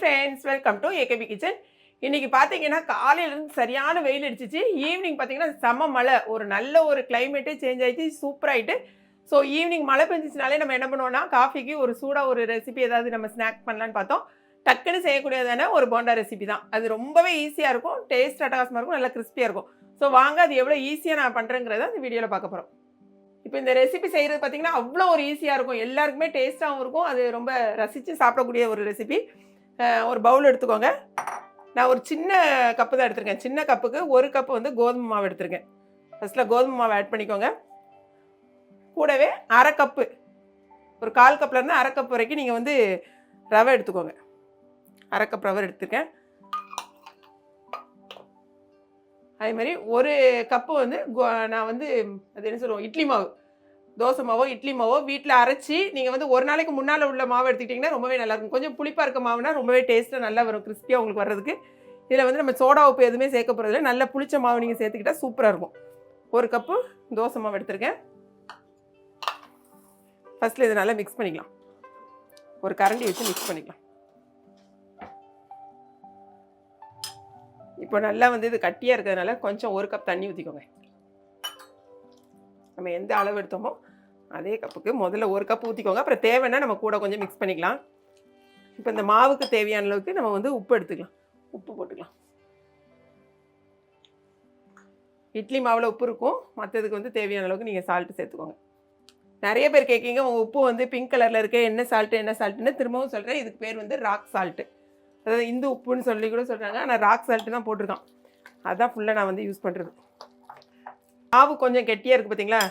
Friends welcome to AKP kitchen இன்னைக்கு பார்த்தீங்கன்னா காலையிலேருந்து சரியான வெயில் அடிச்சிச்சு. ஈவினிங் பார்த்தீங்கன்னா செம்ம மழை. ஒரு நல்ல ஒரு கிளைமேட்டே சேஞ்ச் ஆகிடுச்சு சூப்பராகிட்டு ஸோ ஈவினிங் மழை பெஞ்சிச்சுனாலே நம்ம என்ன பண்ணுவோம்னா காஃபிக்கு ஒரு சூடாக ஒரு ரெசிபி ஏதாவது நம்ம ஸ்நாக் பண்ணலான்னு பார்த்தோம். டக்குன்னு செய்யக்கூடியதான ஒரு போண்டா ரெசிபி தான். அது ரொம்பவே ஈஸியாக இருக்கும். டேஸ்ட் அட்டகாசமாக இருக்கும். நல்லா கிறிஸ்பியாக இருக்கும். ஸோ வாங்க அது எவ்வளோ ஈஸியாக நான் பண்ணுறேங்கிறத இந்த வீடியோவில் பார்க்க போகிறோம் இப்போ இந்த ரெசிபி செய்கிறது பார்த்தீங்கன்னா அவ்வளோ ஒரு ஈஸியாக இருக்கும். எல்லாருக்குமே டேஸ்ட்டாகவும் இருக்கும். அது ரொம்ப ரசித்து சாப்பிடக்கூடிய ஒரு ரெசிபி ஒரு பவுல் எடுத்துக்கோங்க. நான் ஒரு சின்ன கப்பு தான் எடுத்திருக்கேன். சின்ன கப்புக்கு ஒரு கப்பு வந்து கோதுமை மாவு எடுத்திருக்கேன். ஃபஸ்ட்டில் கோதுமை மாவு ஆட் பண்ணிக்கோங்க. கூடவே அரை கப்பு ஒரு கால் கப்லேருந்து அரை கப் வரைக்கும் நீங்கள் வந்து ரவை எடுத்துக்கோங்க. அரை கப் ரவை எடுத்துருக்கேன். அதே மாதிரி ஒரு கப்பு வந்து கோ- நான் வந்து அது என்ன சொல்லுவோம்? இட்லி மாவு. தோசை மாவோ இட்லி மாவோ வீட்டில் அரைச்சி நீங்கள் வந்து ஒரு நாளைக்கு முன்னால் உள்ள மாவு எடுத்துக்கிட்டிங்கன்னா ரொம்பவே நல்லாயிருக்கும். கொஞ்சம் புளிப்பாக இருக்க மாவுனா ரொம்பவே டேஸ்ட்டாக நல்லா வரும் கிறிஸ்பியாக உங்களுக்கு வர்றதுக்கு. இதில் வந்து நம்ம சோடா உப்பு எதுவுமே சேர்க்க போகிறதில்ல நல்ல புளிச்ச மாவு நீங்கள் சேர்த்துக்கிட்டா சூப்பராக இருக்கும். ஒரு கப்பு தோசை மாவு எடுத்திருக்கேன். ஃபஸ்ட்டில் இதை நல்லா மிக்ஸ் பண்ணிக்கலாம். ஒரு கரண்டி வச்சு மிக்ஸ் பண்ணிக்கலாம். இப்போ நல்லா வந்து இது கட்டியாக இருக்கிறதுனால கொஞ்சம் ஒரு கப் தண்ணி ஊற்றிக்கோங்க நம்ம எந்த அளவு எடுத்தோமோ அதே கப்புக்கு முதல்ல ஒரு கப் ஊற்றிக்கோங்க அப்புறம் தேவைன்னா நம்ம கூட கொஞ்சம் மிக்ஸ் பண்ணிக்கலாம். இப்போ இந்த மாவுக்கு தேவையான அளவுக்கு நம்ம வந்து உப்பு எடுத்துக்கலாம். உப்பு போட்டுக்கலாம். இட்லி மாவில் உப்பு இருக்கும். மற்றதுக்கு வந்து தேவையான அளவுக்கு நீங்கள் சால்ட்டு சேர்த்துக்கோங்க. நிறைய பேர் கேட்கீங்க உங்கள் உப்பு வந்து பிங்க் கலரில் இருக்க என்ன சால்ட்டு என்ன சால்ட்டுன்னு திரும்பவும் சொல்கிறேன் இதுக்கு பேர் வந்து ராக் சால்ட்டு அதாவது இந்து உப்புன்னு சொல்லி கூட சொல்கிறாங்க ஆனால் ராக் சால்ட்டு தான் போட்டிருக்கான். அதுதான் ஃபுல்லாக நான் வந்து யூஸ் பண்ணுறது மாவு கொஞ்சம் கெட்டியாக இருக்குது பார்த்தீங்களா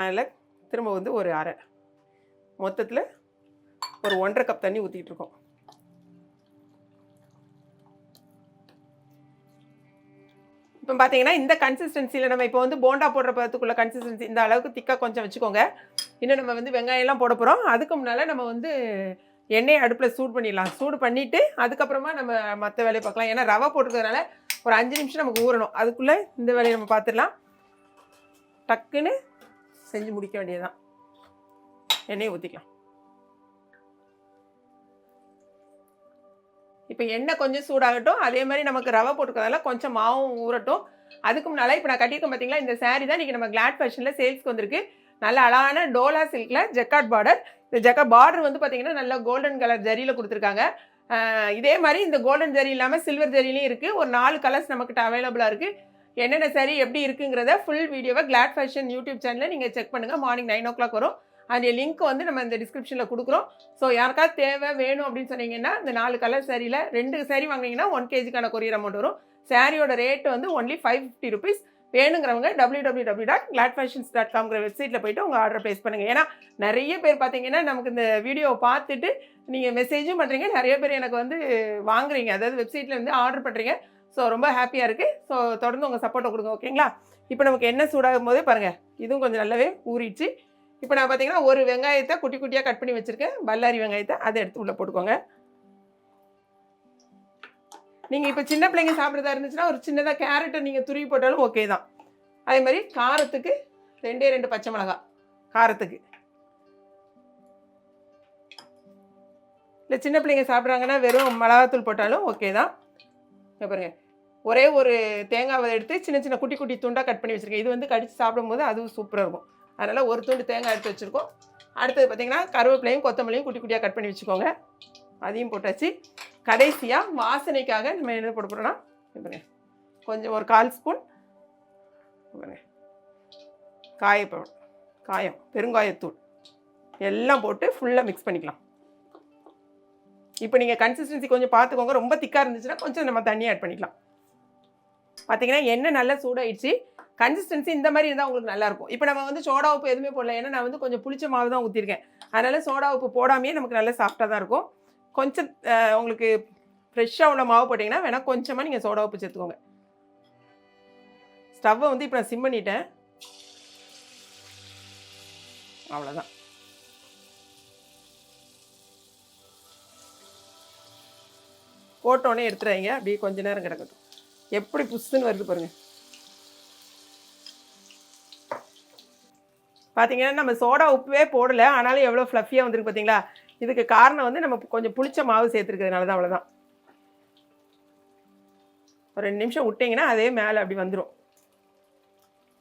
அதில் திரும்ப வந்து ஒரு அரை. மொத்தத்தில் ஒரு ஒன்றரை கப் தண்ணி ஊற்றிட்டு இருக்கோம். இப்போ பார்த்தீங்கன்னா இந்த கன்சிஸ்டன்சியில் நம்ம இப்போ வந்து போண்டா போடுற பதத்துக்குள்ள கன்சிஸ்டன்சி இந்த அளவுக்கு திக்காக கொஞ்சம் வச்சுக்கோங்க. இன்னும் நம்ம வந்து வெங்காயம்லாம் போட போகிறோம் அதுக்கு முன்னால் நம்ம வந்து எண்ணெயை அடுப்பில் சூடு பண்ணிடலாம். சூடு பண்ணிவிட்டு அதுக்கப்புறமா நம்ம மற்ற வேலையை பார்க்கலாம். ஏன்னா ரவை போட்டுருக்கிறதுனால ஒரு அஞ்சு நிமிஷம் நமக்கு ஊறணும். அதுக்குள்ளே இந்த வேலையை நம்ம பார்த்துடலாம். டக்குன்னு செஞ்சு முடிக்க வேண்டியதுதான். எண்ணெயை ஊற்றிக்கலாம் இப்போ எண்ணெய் கொஞ்சம் சூடாகட்டும். அதே மாதிரி நமக்கு ரவை போட்டுக்கிறதால கொஞ்சம் மாவும் ஊறட்டும். அதுக்கு முன்னால் இப்போ நான் கட்டியிருக்கேன் பார்த்தீங்களா இந்த சாரீ தான் இன்றைக்கி நம்ம கிளாட் ஃபேஷனில் சேல்ஸ்க்கு வந்திருக்கு. நல்ல அழகான டோலா சில்கில் ஜெக்காட் பார்டர் இந்த ஜெக்காட் பார்டர் வந்து பார்த்தீங்கன்னா நல்ல கோல்டன் கலர் ஜரியில் கொடுத்துருக்காங்க. இதே மாதிரி இந்த கோல்டன் ஜரி இல்லாமல் சில்வர் ஜரிலையும் இருக்குது ஒரு நாலு கலர்ஸ் நம்மக்கிட்ட அவைலபிளாக இருக்குது என்னென்ன சரி எப்படி இருக்குங்கிறத ஃபுல் வீடியோவை கிளாட் ஃபேஷன் யூடியூப் சேனலில் நீங்கள் செக் பண்ணுங்கள் மார்னிங் நைன் ஓ கிளாக் வரும். அந்த லிங்க் வந்து நம்ம இந்த டிஸ்கிரிப்ஷனில் கொடுக்குறோம். ஸோ யாருக்காவது தேவை வேணும் அப்படின்னு சொன்னீங்கன்னா இந்த நாலு கலர் சாரியில் ரெண்டு சாரி வாங்கினீங்கன்னா ஒன் கேஜிக்கான கொரியர் அமௌண்ட் வரும். சாரியோட ரேட்டு வந்து ஒன்லி ஃபைவ் ஃபிஃப்டி ருபீஸ் வேணுங்கிறவங்க W W W dot glad fashions dot காம்ங்கிற வெப்சைட்டில் போயிட்டு உங்கள் ஆர்டர் ப்ளேஸ் பண்ணுங்கள் ஏன்னா நிறைய பேர் பார்த்தீங்கன்னா நமக்கு இந்த வீடியோவை பார்த்துட்டு நீங்கள் மெசேஜும் பண்ணுறீங்க நிறைய பேர் எனக்கு வந்து வாங்குறீங்க. அதாவது வெப்சைட்டில் வந்து ஆர்டர் பண்ணுறீங்க ஸோ ரொம்ப ஹாப்பியாக இருக்குது ஸோ தொடர்ந்து உங்கள் சப்போர்ட்டை கொடுங்க ஓகேங்களா இப்போ நமக்கு என்ன சூடாகும் போதே பாருங்கள் இதுவும் கொஞ்சம் நல்லாவே ஊறிடுச்சு. இப்போ நான் பார்த்தீங்கன்னா ஒரு வெங்காயத்தை குட்டி குட்டியாக கட் பண்ணி வச்சுருக்கேன். பல்லாரி வெங்காயத்தை அதை எடுத்து உள்ளே போட்டுக்கோங்க. நீங்கள் இப்போ சின்ன பிள்ளைங்க சாப்பிட்றதா இருந்துச்சுன்னா ஒரு சின்னதாக கேரட்டை நீங்கள் துருவி போட்டாலும் ஓகே தான். அதே மாதிரி காரத்துக்கு ரெண்டே ரெண்டு பச்சை மிளகா காரத்துக்கு. இல்லை சின்ன பிள்ளைங்க சாப்பிட்றாங்கன்னா வெறும் மிளகாத்தூள் போட்டாலும் ஓகே தான். இங்க பாருங்க. ஒரே ஒரு தேங்காவை எடுத்து சின்ன சின்ன குட்டி குட்டி துண்டாக கட் பண்ணி வச்சுருக்கேன். இது வந்து கடித்து சாப்பிடும்போது அதுவும் சூப்பராக இருக்கும். அதனால் ஒரு துண்டு தேங்காய் எடுத்து வச்சுருக்கோம். அடுத்தது பார்த்தீங்கன்னா கருவேப்பிலையும் கொத்தமல்லியும் குட்டி குட்டியாக கட் பண்ணி வச்சுக்கோங்க. அதையும் போட்டாச்சு. கடைசியாக வாசனைக்காக நம்ம என்ன போட போகிறோன்னா பாருங்க. கொஞ்சம் ஒரு கால் ஸ்பூன் பாருங்க. காயப்பழம் காயம் பெருங்காயத்தூள். எல்லாம் போட்டு ஃபுல்லாக மிக்ஸ் பண்ணிக்கலாம். இப்போ நீங்கள் கன்சிஸ்டன்சி கொஞ்சம் பார்த்துக்கோங்க. ரொம்ப திக்காக இருந்துச்சுன்னா கொஞ்சம் நம்ம தண்ணி ஆட் பண்ணிக்கலாம். பார்த்தீங்கன்னா எண்ணெய் நல்லா சூடாயிடுச்சு. கன்சிஸ்டன்சி இந்த மாதிரி இருந்தால் உங்களுக்கு நல்லாயிருக்கும் இப்போ நம்ம வந்து சோடா உப்பு எதுவுமே போடல. ஏன்னா நான் வந்து கொஞ்சம் புளிச்ச மாவு தான் ஊற்றிருக்கேன் அதனால் சோடா உப்பு போடாமையே நமக்கு நல்லா சாஃப்டாக தான் இருக்கும். கொஞ்சம் உங்களுக்கு ஃப்ரெஷ்ஷாக உள்ள மாவு போட்டிங்கன்னா வேணால் கொஞ்சமாக நீங்கள் சோடா உப்பு சேர்த்துக்கோங்க. ஸ்டவ்வை வந்து இப்போ நான் சிம் பண்ணிட்டேன். அவ்வளோதான் போட்டோன்னே எடுத்துறாங்க அப்படியே கொஞ்ச நேரம் கிடக்கட்டும். எப்படி புஷ்ஷுன்னு வருது பாருங்கள் பார்த்தீங்கன்னா நம்ம சோடா உப்புவே போடலை. ஆனாலும் எவ்வளோ ஃப்ளஃபியாக வந்துருக்கு பார்த்தீங்களா இதுக்கு காரணம் வந்து நம்ம கொஞ்சம் புளிச்ச மாவு சேர்த்துருக்கிறதுனால தான் அவ்வளோதான் ஒரு ரெண்டு நிமிஷம் விட்டிங்கன்னா அதே மேலே அப்படி வந்துடும்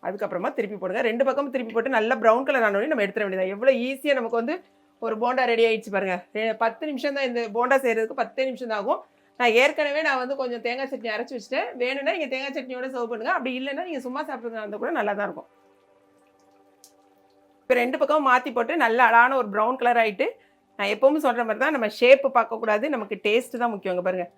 அதுக்கப்புறமா திருப்பி போடுங்க. ரெண்டு பக்கமும் திருப்பி போட்டு நல்லா ப்ரௌன் கலர் ஆனோடனே நம்ம எடுத்துட வேண்டியது எவ்வளோ ஈஸியாக நமக்கு வந்து ஒரு போண்டா ரெடி ஆகிடுச்சு பாருங்கள் பத்து நிமிஷம் தான் இந்த போண்டா செய்கிறதுக்கு பத்தே நிமிஷம் தான் ஆகும். நான் ஏற்கனவே நான் வந்து கொஞ்சம் தேங்காய் சட்னி அரைச்சி வச்சுட்டேன். வேணும்னா நீங்கள் தேங்காய் சட்னியோட சர்வ் பண்ணுங்க. அப்படி இல்லைன்னா நீங்கள் சும்மா சாப்பிட்றதா இருந்தால் கூட நல்லா தான் இருக்கும். இப்போ ரெண்டு பக்கமும் மாற்றி போட்டு நல்ல அழகான ஒரு ப்ரௌன் கலர் ஆகிட்டு நான் எப்போவும் சொல்கிற மாதிரி தான் நம்ம ஷேப்பு பார்க்கக்கூடாது நமக்கு டேஸ்ட்டு தான் முக்கியங்க பாருங்கள்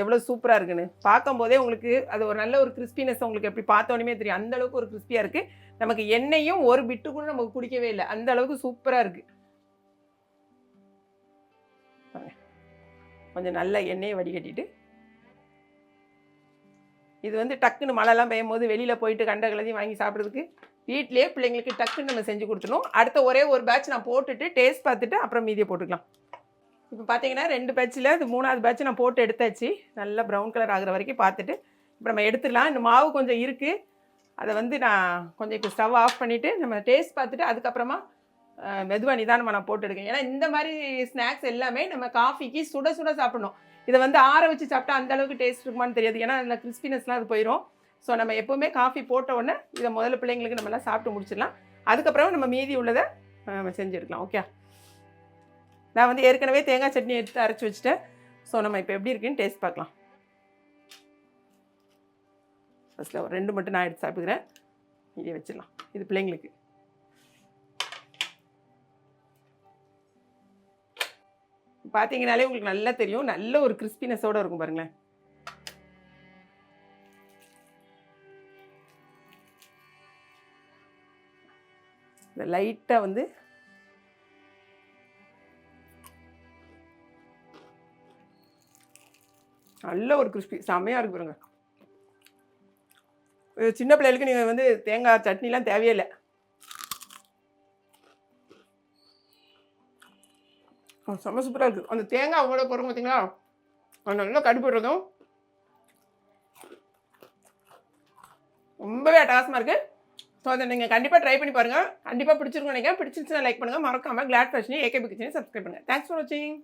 எவ்வளோ சூப்பராக இருக்குன்னு. பார்க்கும்போதே உங்களுக்கு அது ஒரு நல்ல ஒரு கிறிஸ்பினஸ் உங்களுக்கு எப்படி பார்த்தோன்னே தெரியும். அந்தளவுக்கு ஒரு கிறிஸ்பியாக இருக்குது நமக்கு எண்ணெயும் ஒரு பிட்டு கூட நமக்கு குடிக்கவே இல்லை. அந்த அளவுக்கு சூப்பராக இருக்குது கொஞ்சம் நல்ல எண்ணெயை வடிகட்டிட்டு இது வந்து டக்குன்னு மழைலாம் பெய்யும் போது வெளியில் போயிட்டு கண்ட கலதையும் வாங்கி சாப்பிட்றதுக்கு வீட்டிலேயே பிள்ளைங்களுக்கு டக்குன்னு நம்ம செஞ்சு கொடுத்துணும் அடுத்த ஒரே ஒரு பேட்ச் நான் போட்டுட்டு டேஸ்ட் பார்த்துட்டு அப்புறம் மீதியை போட்டுக்கலாம். இப்போ பார்த்தீங்கன்னா ரெண்டு பேட்சில் இது மூணாவது பேட்ச் நான் போட்டு எடுத்தாச்சு. நல்லா ப்ரௌன் கலர் ஆகிற வரைக்கும் பார்த்துட்டு இப்போ நம்ம எடுத்துடலாம். இந்த மாவு கொஞ்சம் இருக்குது அதை வந்து நான் கொஞ்சம் இப்போ ஸ்டவ் ஆஃப் பண்ணிவிட்டு நம்ம டேஸ்ட் பார்த்துட்டு அதுக்கப்புறமா மெதுவாக நிதானமாக நான் போட்டு எடுக்கேன். ஏன்னா இந்த மாதிரி ஸ்நாக்ஸ் எல்லாமே நம்ம காஃபிக்கு சுட சுட சாப்பிடணும். இதை வந்து ஆற வச்சு சாப்பிட்டா அந்த அளவுக்கு டேஸ்ட் இருக்குமான்னு தெரியாது. ஏன்னா அதில் கிறிஸ்பினஸ்லாம் அது போயிடும் ஸோ நம்ம எப்போவுமே காஃபி போட்ட உடனே இதை முதல்ல பிள்ளைங்களுக்கு நம்மலாம் சாப்பிட்டு முடிச்சிடலாம். அதுக்கப்புறம் நம்ம மீதி உள்ளதை நம்ம செஞ்சு எடுக்கலாம் ஓகே நான் வந்து ஏற்கனவே தேங்காய் சட்னி எடுத்து அரைச்சி வச்சுட்டேன். ஸோ நம்ம இப்போ எப்படி இருக்குன்னு டேஸ்ட் பார்க்கலாம். ஃபஸ்ட்டில் ஒரு ரெண்டு மட்டும் நான் எடுத்து சாப்பிட்டுக்கிறேன் இதை வச்சிடலாம். இது பிள்ளைங்களுக்கு. பார்த்தீங்கனாலே உங்களுக்கு நல்லா தெரியும். நல்ல ஒரு கிறிஸ்பினஸோடு இருக்கும் பாருங்களேன். இந்த லைட்டாக வந்து நல்ல ஒரு கிறிஸ்பி செம்மையாக இருக்கு பாருங்க. சின்ன பிள்ளைகளுக்கு நீங்கள் வந்து தேங்காய் சட்னிலாம் தேவையே இல்லை. செம்ம சூப்பராக இருக்குது அந்த தேங்காய் அவங்களோட போடுறோம் பார்த்தீங்களா அது நல்லா கடுப்பிடுறதும் ரொம்பவே அட்டகாசமாக இருக்குது ஸோ அதை நீங்கள் கண்டிப்பாக ட்ரை பண்ணி பாருங்கள் கண்டிப்பாக பிடிச்சிருக்கோம் நினைக்கிறேன். பிடிச்சிருச்சுன்னா லைக் பண்ணுங்கள் மறக்காமல் கிளாட் ஃபேஷனையும் ஏகேபி கிச்சனையும் சப்ஸ்கிரைப் பண்ணுங்கள் தேங்க்ஸ் ஃபார் வாட்சிங்